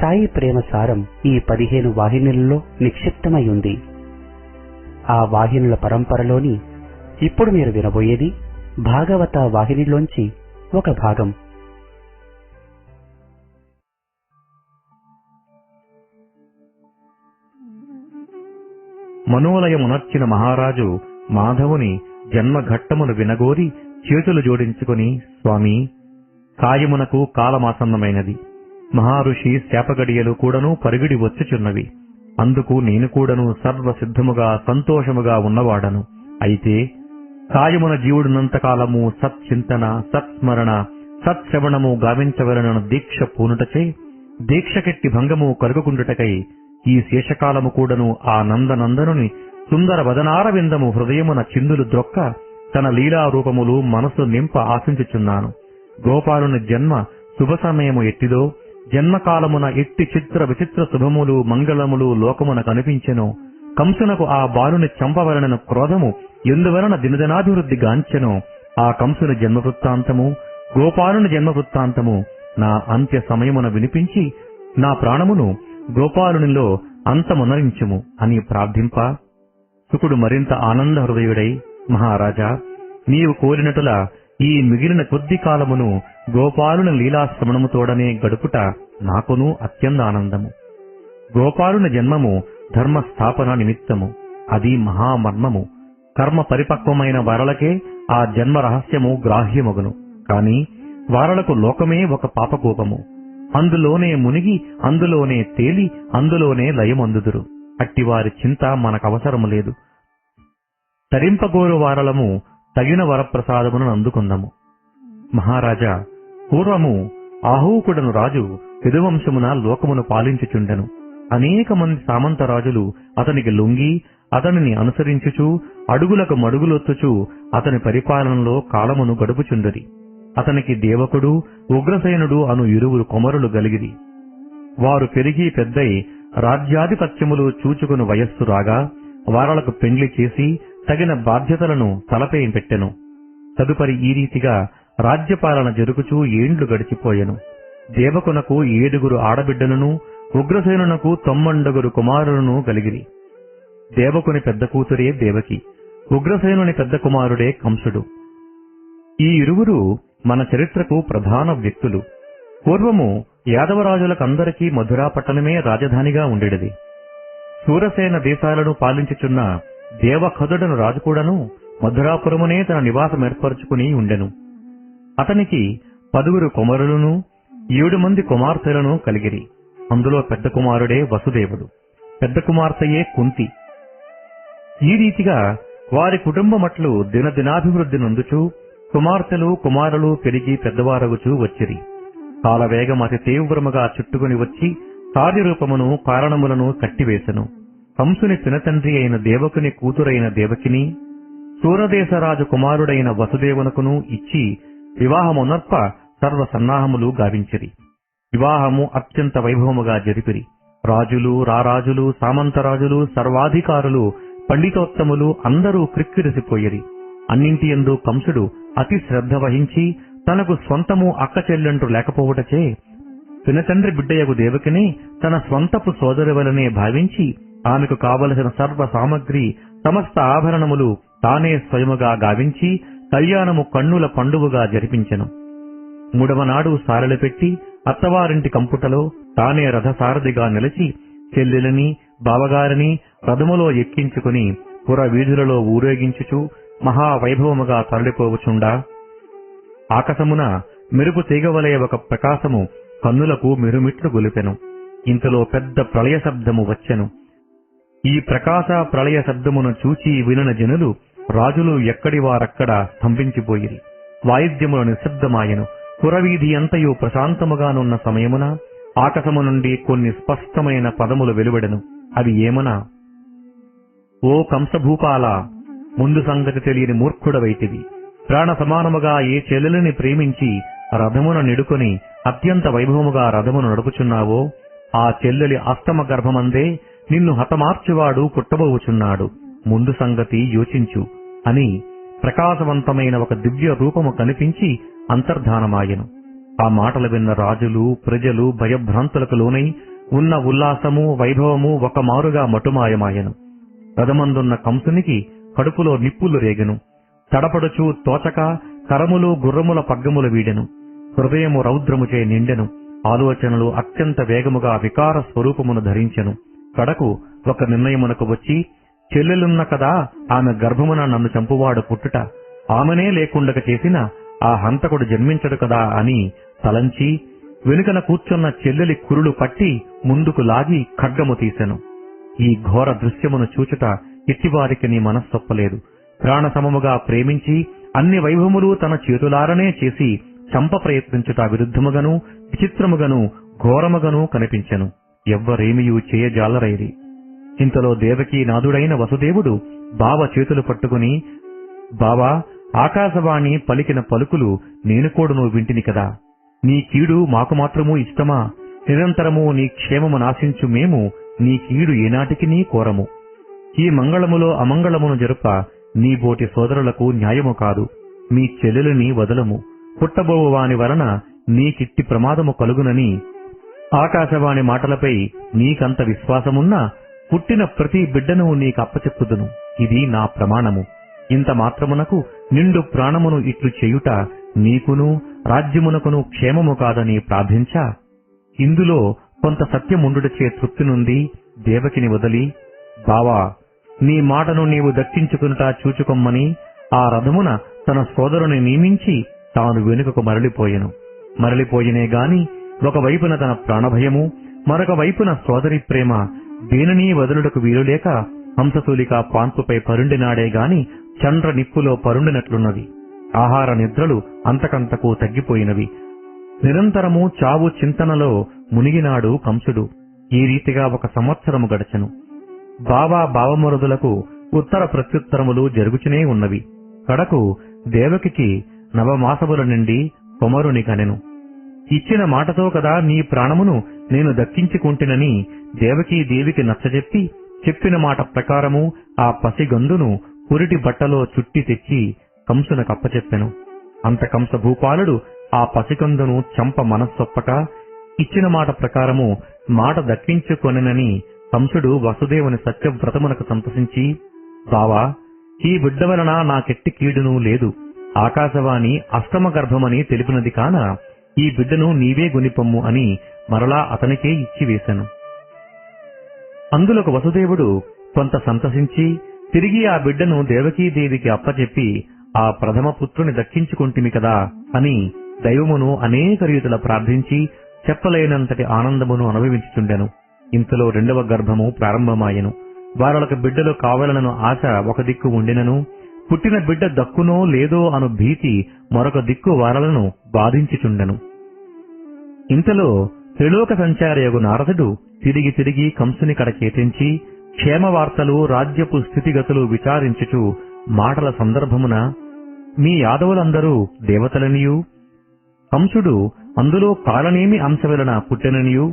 సాయి ప్రేమ సారం ఈ పదిహేను వాహినులలో నిక్షిప్తమై ఉంది ఆ వాహినుల పరంపరలోని ఇప్పుడు మీరు వినబోయేది భాగవత వాహినిలోంచి ఒక భాగం. మనోలయమునర్చిన మహారాజు మాధవుని జన్మఘట్టమును వినగోరి చేతులు జోడించుకుని స్వామి కాయమునకు కాలమాసన్నమైనది. మహారుషి శాపగడియలు కూడాను పరిగిడి వచ్చుచున్నవి. అందుకు నేను కూడాను సర్వసిద్ధముగా సంతోషముగా ఉన్నవాడను. అయితే కాయమున జీవుడునంతకాలము సత్చింతన సత్స్మరణ సత్శ్రవణము గావించవలనను దీక్ష పూనుటచే దీక్షకెట్టి భంగము కలుగుకుండుటకై ఈ శేషకాలము కూడాను ఆ నందనందనుని సుందర వదనార విందము హృదయమున చిందులు ద్రొక్క తన లీలారూపములు మనసు నింప ఆశించుచున్నాను. గోపాలుని జన్మ శుభ సమయము ఎట్టిదో జన్మకాలమున ఎట్టి చిత్ర విచిత్ర శుభములు మంగళములు లోకమున కనిపించెను. కంసునకు ఆ బాలుని చంపవలన క్రోధము ఎందువలన దినదినాభివృద్ధి గాంచెను? ఆ కంసుని జన్మ వృత్తాంతము గోపాలుని జన్మ వృత్తాంతము నా అంత్య సమయమున వినిపించి నా ప్రాణమును గోపాలునిలో అంతమునరించుము అని ప్రార్థింప. సుకుడు మరింత ఆనంద హృదయుడై మహారాజా నీవు కోరినటుల ఈ మిగిలిన కొద్ది కాలమును గోపాలుని లీలాశ్రవణముతోడనే గడుపుట నాకును అత్యంత ఆనందము గోపాలుని జన్మము ధర్మ స్థాపన నిమిత్తము. అది మహామర్మము. కర్మ పరిపక్వమైన వారలకే ఆ జన్మ రహస్యము గ్రాహ్యమగును. కాని వారలకు లోకమే ఒక పాపకూపము. అందులోనే మునిగి అందులోనే తేలి అందులోనే లయమందుదురు. అట్టివారి చింత మనకవసరము లేదు. తరింపగోరు వారలము తగిన వరప్రసాదమును అందుకుందాము. మహారాజా పూర్వము ఆహూకుడను రాజు యదువంశమున లోకమును పాలించుచుండెను. అనేక మంది సామంత రాజులు అతనికి లొంగి అతనిని అనుసరించుచు అడుగులకు మడుగులొత్తుచు అతని పరిపాలనలో కాలమును గడుపుచుండరి. అతనికి దేవకుడు ఉగ్రసేనుడు అను ఇరువురు కుమరులు గలిగిరి. వారు పెరిగి పెద్దై రాజ్యాధిపత్యములు చూచుకుని వయస్సు రాగా వారలకు పెండ్లి చేసి తగిన బాధ్యతలను తలపై పెట్టెను. తదుపరి ఈ రీతిగా రాజ్యపాలన జరుగుచూ ఏండ్లు గడిచిపోయెను. దేవకునకు ఏడుగురు ఆడబిడ్డలను ఉగ్రసేనునకు తొమ్మండుగురు కుమారులను కలిగిరి దేవకుని పెద్ద కూతురే దేవకి ఉగ్రసేనుని పెద్ద కుమారుడే కంసుడు. ఈ ఇరువురు మన చరిత్రకు ప్రధాన వ్యక్తులు. పూర్వము యాదవరాజులకందరికీ మధురా పట్టణమే రాజధానిగా ఉండేది సూరసేన దేశాలను పాలించుచున్న దేవకథుడను రాజు కూడాను మధురాపురమునే తన నివాసం ఏర్పరచుకుని ఉండెను. అతనికి పదుగురు కుమారులను ఏడు మంది కుమార్తెలను కలిగిరి. అందులో పెద్ద కుమారుడే వసుదేవుడు పెద్ద కుమార్తెయే కుంతి. ఈ రీతిగా వారి కుటుంబమట్లు దినదినాభివృద్ధి నొందుచూ కుమార్తెలు కుమారులు పెరిగి పెద్దవారగుచూ వచ్చిరి. కాలవేగం అతి తీవ్రముగా చుట్టుకుని వచ్చి కార్యరూపమును కారణములను కట్టివేశను కంసుని పినతండ్రి అయిన దేవకుని కూతురైన దేవకిని సూరదేశరాజు కుమారుడైన వసుదేవునకును ఇచ్చి వివాహమునర్ప సర్వ సన్నాహములు గావించిరి. వివాహము అత్యంత వైభవముగా జరిపిరి. రాజులు రారాజులు సామంతరాజులు సర్వాధికారులు పండితోత్తములు అందరూ క్రిక్కిరిసిపోయిరి. అన్నింటియందు కంసుడు అతి శ్రద్ధ వహించి తనకు స్వంతము అక్క చెల్లెంటు లేకపోవుటచే పినతండ్రి బిడ్డయగు దేవకిని తన స్వంతపు సోదరి వలనే భావించి ఆమెకు కావలసిన సర్వ సామగ్రి సమస్త ఆభరణములు తానే స్వయముగా గావించి కళ్యాణము కన్నుల పండువుగా జరిపించెను. మూడవ నాడు సారెలు పెట్టి అత్తవారింటి కంపుటలో తానే రథసారథిగా నిలిచి చెల్లెలని బావగారిని రథములో ఎక్కించుకుని పుర వీధులలో ఊరేగించుచు మహావైభవముగా తరలిపోవచుండా ఆకాశమున మెరుపు తీగవలే ఒక ప్రకాశము కన్నులకు మెరుమిట్లు గొలిపెను. ఇంతలో పెద్ద ప్రళయ శబ్దము వచ్చెను. ఈ ప్రకాశ ప్రళయ శబ్దమును చూచి వినన జనులు రాజులు ఎక్కడి వారక్కడ స్తంభించిపోయిరి. వాయిద్యములు నిశ్శబ్దమాయను. పురవీధి అంతయు ప్రశాంతముగానున్న సమయమున ఆకాశము నుండి కొన్ని స్పష్టమైన పదములు వెలువడెను. అవి ఏమనా? ఓ కంసభూపాల ముందు సంగతి తెలియని మూర్ఖుడవైతివి. ప్రాణ సమానముగా ఏ చెల్లెలిని ప్రేమించి రథమున నిడుకొని అత్యంత వైభవముగా రథమును నడుపుచున్నావో ఆ చెల్లెలి అష్టమ గర్భమందే నిన్ను హతమార్చువాడు పుట్టబోవుచున్నాడు ముందు సంగతి యోచించు. అని ప్రకాశవంతమైన ఒక దివ్య రూపము కనిపించి అంతర్ధానమాయెను. ఆ మాటలు విన్న రాజులు ప్రజలు భయభ్రాంతులకు లోనై ఉన్న ఉల్లాసము వైభవము ఒక మారుగా మటుమాయమాయెను. రథమందున్న కంసునికి కడుపులో నిప్పులు రేగెను. తడపడుచు తోచక కరములు గుర్రముల పగ్గములు వీడెను. హృదయము రౌద్రముచే నిండెను. ఆలోచనలు అత్యంత వేగముగా వికార స్వరూపమును ధరించెను. కడకు ఒక నిర్ణయమునకు వచ్చి చెల్లెలున్న కదా ఆమె గర్భమున నన్ను చంపువాడు పుట్టుట. ఆమెనే లేకుండక చేసిన ఆ హంతకుడు జన్మించడు కదా అని తలంచి వెనుకన కూర్చున్న చెల్లెలి కురులు పట్టి ముందుకు లాగి ఖడ్గము తీసెను. ఈ ఘోర దృశ్యమును చూచుట ఇట్టివారికి నీ మనస్సొప్పలేదు. ప్రాణసమముగా ప్రేమించి అన్ని వైభవములు తన చేతులారనే చేసి చంప ప్రయత్నించుట విరుద్ధముగను విచిత్రముగను ఘోరముగను కనిపించెను. ఎవ్వరేమియూ చేయజాలరైరి. ఇంతలో దేవకీ నాదుడైన వసుదేవుడు బావ చేతులు పట్టుకుని బావా ఆకాశవాణి పలికిన పలుకులు నేను కూడాను వింటిని కదా. నీ కీడు మాకు మాత్రము ఇష్టమా? నిరంతరము నీ క్షేమము నాశించు మేము నీ కీడు ఏనాటికి నీ కోరము. ఈ మంగళములో అమంగళమును జరుప నీ బోటి సోదరులకు న్యాయము కాదు. మీ చెల్లెలిని వదలము. పుట్టబోవు వాని వలన నీకిట్టి ప్రమాదము కలుగునని ఆకాశవాణి మాటలపై నీకంత విశ్వాసమున్నా పుట్టిన ప్రతి బిడ్డను నీకప్పచెప్పుదును. ఇది నా ప్రమాణము. ఇంత మాత్రమునకు నిండు ప్రాణమును ఇట్లు చేయుట నీకును రాజ్యమునకును క్షేమము కాదని ప్రార్థించా. ఇందులో కొంత సత్యముండుటచే తృప్తి నుండి దేవకిని వదిలి బావా నీ మాటను నీవు దక్కించుకునుట చూచుకొమ్మని ఆ రథమున తన సోదరుని నియమించి తాను వెనుకకు మరలిపోయెను. మరలిపోయినే గాని ఒకవైపున తన ప్రాణభయము మరొక వైపున సోదరి ప్రేమ దేనినీ వదులుటకు వీలులేక హంసతూలిక పాన్పుపై పరుండినాడే గాని చండ్ర నిప్పులో పరుండినట్లున్నది ఆహార నిద్రలు అంతకంతకు తగ్గిపోయినవి. నిరంతరము చావు చింతనలో మునిగినాడు కంసుడు. ఈ రీతిగా ఒక సంవత్సరము గడచెను. బావా బావమరుదులకు ఉత్తర ప్రత్యుత్తరములు జరుగుచునే ఉన్నవి. కడకు దేవకికి నవమాసముల నుండి కొమరుని కనెను ఇచ్చిన మాటతో కదా నీ ప్రాణమును నేను దక్కించుకుంటునని దేవకీ దేవికి నచ్చజెప్పి చెప్పిన మాట ప్రకారము ఆ పసిగందును పురిటి బట్టలో చుట్టి తెచ్చి కంసున కప్పచెప్పెను అంత కంస భూపాలుడు ఆ పసికందును చంప మనస్సొప్పక ఇచ్చిన మాట ప్రకారము మాట దక్కించుకొనెనని కంసుడు వసుదేవుని సత్యవ్రతమునకు సంతసించి బావా ఈ బిడ్డ వలన నాకెట్టి కీడును లేదు. ఆకాశవాణి అష్టమ గర్భమని తెలిపినది కాన? ఈ బిడ్డను నీవే గునిపమ్ము అని మరలా అతనికే ఇచ్చివేశాను అందులకు వసుదేవుడు కొంత సంతసించి తిరిగి ఆ బిడ్డను దేవకీదేవికి అప్పచెప్పి ఆ ప్రథమ పుత్రుని దక్కించుకుంటుమి కదా అని దైవమును అనేక రీతుల ప్రార్థించి చెప్పలేనంతటి ఆనందమును అనుభవించుచుండెను. ఇంతలో రెండవ గర్భము ప్రారంభమాయెను. వారలకు బిడ్డలు కావాలనను ఆశ ఒక దిక్కు ఉండినను. పుట్టిన బిడ్డ దక్కునో లేదో అను భీతి మరొక దిక్కు వారలను బాధించుచుండెను. ఇంతలో త్రిలోక సంచారయగు నారదుడు తిరిగి తిరిగి కంసుని కడకేతించి క్షేమ వార్తలు రాజ్యపు స్థితిగతులు విచారించుచు మాటల సందర్భమున మీ యాదవులందరూ దేవతలనియు? కంసుడు అందులో కాలనేమి అంశవలన పుట్టెననియు?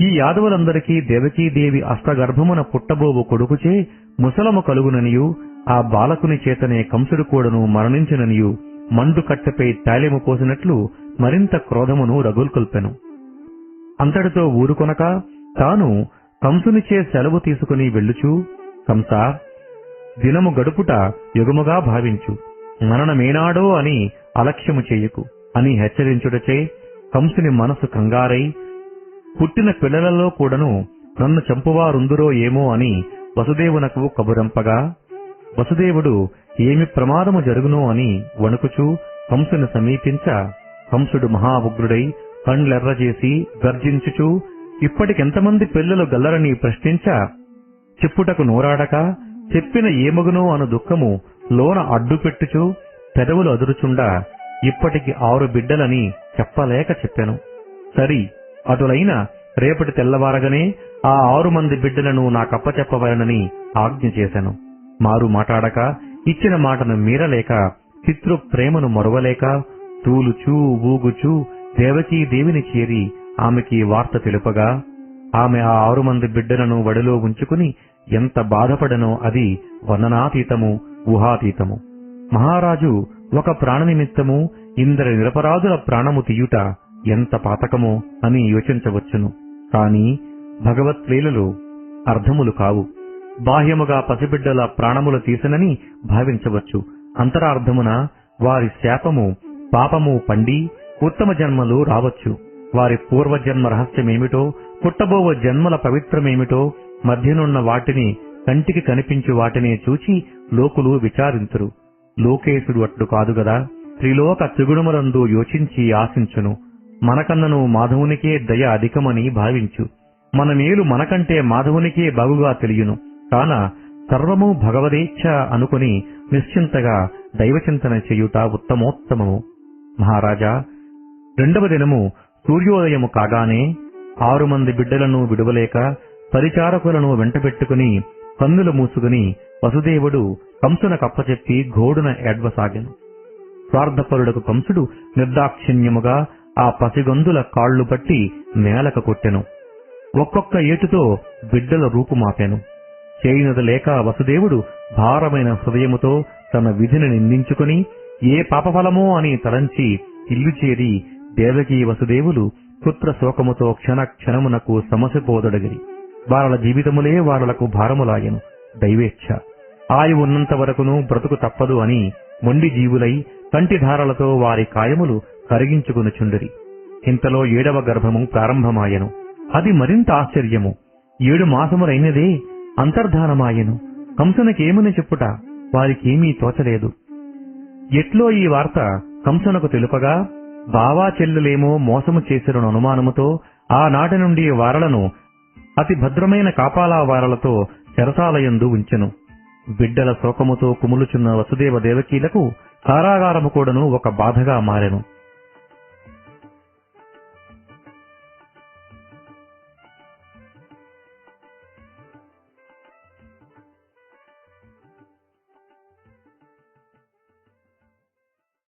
ఈ యాదవులందరికీ దేవకీదేవి అష్టగర్భమున పుట్టబోవు కొడుకుచే ముసలము కలుగుననియు? ఆ బాలకుని చేతనే కంసుడు కూడాను మరణించుననియు? మండు కట్టెపై తాళెము పోసినట్లు మరింత క్రోధమును రగుల్కొల్పెను. అంతటితో ఊరుకొనక తాను కంసునిచే సెలవు తీసుకుని వెళ్ళుచూ కంస దినము గడుపుట యుగముగా భావించు. మరణమేనాడో అని అలక్ష్యము చేయకు అని హెచ్చరించుటచే కంసుని మనసు కంగారై పుట్టిన పిల్లలలో కూడాను నన్ను చంపువారుందురో ఏమో అని వసుదేవునకు కబురంపగా వసుదేవుడు ఏమి ప్రమాదము జరుగునో అని వణుకుచూ కంసుని సమీపించ కంసుడు మహా ఉగ్రుడై కండ్లెర్రజేసి గర్జించుచూ ఇప్పటికెంతమంది పిల్లలు గల్లరని ప్రశ్నించ చెప్పుటకు నోరాడక చెప్పిన ఏమగునో అను దుఃఖము లోన అడ్డుపెట్టుచూ పెదవులు అదురుచుండా ఇప్పటికి ఆరు బిడ్డలని చెప్పలేక చెప్పాను. సరి అటులైన రేపటి తెల్లవారగనే ఆ ఆరు మంది బిడ్డలను నాకప్పచెప్పవలనని ఆజ్ఞ చేశాను మారు మాటాడక ఇచ్చిన మాటను మీరలేక పితృ ప్రేమను మరువలేక తూలుచూ ఊగుచూ దేవకీ దేవిని చేరి ఆమెకి వార్త తెలుపగా ఆమె ఆ ఆరు మంది బిడ్డలను వడిలో ఉంచుకుని ఎంత బాధపడనో అది వర్ణనాతీతము ఊహాతీతము. మహారాజు ఒక ప్రాణ నిమిత్తము ఇందరి నిరపరాధుల ప్రాణము తీయుట ఎంత పాతకమో అని యోచించవచ్చును. కాని భగవత్లీలలు అర్థములు కావు. బాహ్యముగా పసిబిడ్డల ప్రాణములు తీసినని భావించవచ్చు. అంతరార్థమున వారి శాపము పాపము పండి ఉత్తమ జన్మలు రావచ్చు. వారి పూర్వజన్మ రహస్యమేమిటో పుట్టబోవ జన్మల పవిత్రమేమిటో మధ్యనున్న వాటిని కంటికి కనిపించు వాటిని చూచి లోకులు విచారింతురు. లోకేశుడు అట్లు కాదు గదా త్రిలోక త్రిగుణములందు యోచించి ఆశించును. మనకన్నను మాధవునికే దయ అధికమని భావించు. మన మేలు మనకంటే మాధవునికే బాగుగా తెలియను. కాన సర్వము భగవదేచ్ఛ అనుకుని నిశ్చింతగా దైవచింతన చేయుట ఉత్తమోత్తమము. మహారాజా రెండవ దినము సూర్యోదయము కాగానే ఆరు మంది బిడ్డలను విడువలేక పరిచారకులను వెంటబెట్టుకుని కన్నులు మూసుకుని వసుదేవుడు కంసున కప్పచెప్పి ఘోడున ఏడ్వసాగెను. స్వార్థపరుడకు కంసుడు నిర్దాక్షిణ్యముగా ఆ పసిగొందుల కాళ్ళు పట్టి నేలకు కొట్టెను. ఒక్కొక్క ఏటుతో బిడ్డల రూపుమాపాను. చేయినది లేక వసుదేవుడు భారమైన హృదయముతో తన విధిని నిందించుకుని ఏ పాపఫలమో అని తలంచి ఇల్లు చేరి దేవకీ వసుదేవులు పుత్ర శోకముతో క్షణ క్షణమునకు సమసిపోదొడగిరి. వారల జీవితములే వారలకు భారములాయను. దైవేచ్ఛ. ఆయు ఉన్నంత వరకును బ్రతుకు తప్పదు అని మొండి జీవులై కంటిధారలతో వారి కాయములు కరిగించుకునుచుండిరి. ఇంతలో ఏడవ గర్భము ప్రారంభమాయెను. అది మరింత ఆశ్చర్యము. ఏడు మాసములైనదే అంతర్ధానమాయెను. కంసునకేమని చెప్పుట వారికేమీ తోచలేదు. ఎట్లో ఈ వార్త కంసునకు తెలుపగా బావా చెల్లులేమో మోసము చేసిన అనుమానముతో ఆనాటి నుండి వారలను అతి భద్రమైన కాపాలా వారలతో చెరసాలయందు ఉంచెను. బిడ్డల శోకముతో కుములుచున్న వసుదేవ దేవకీలకు కారాగారము కూడాను ఒక బాధగా మారెను.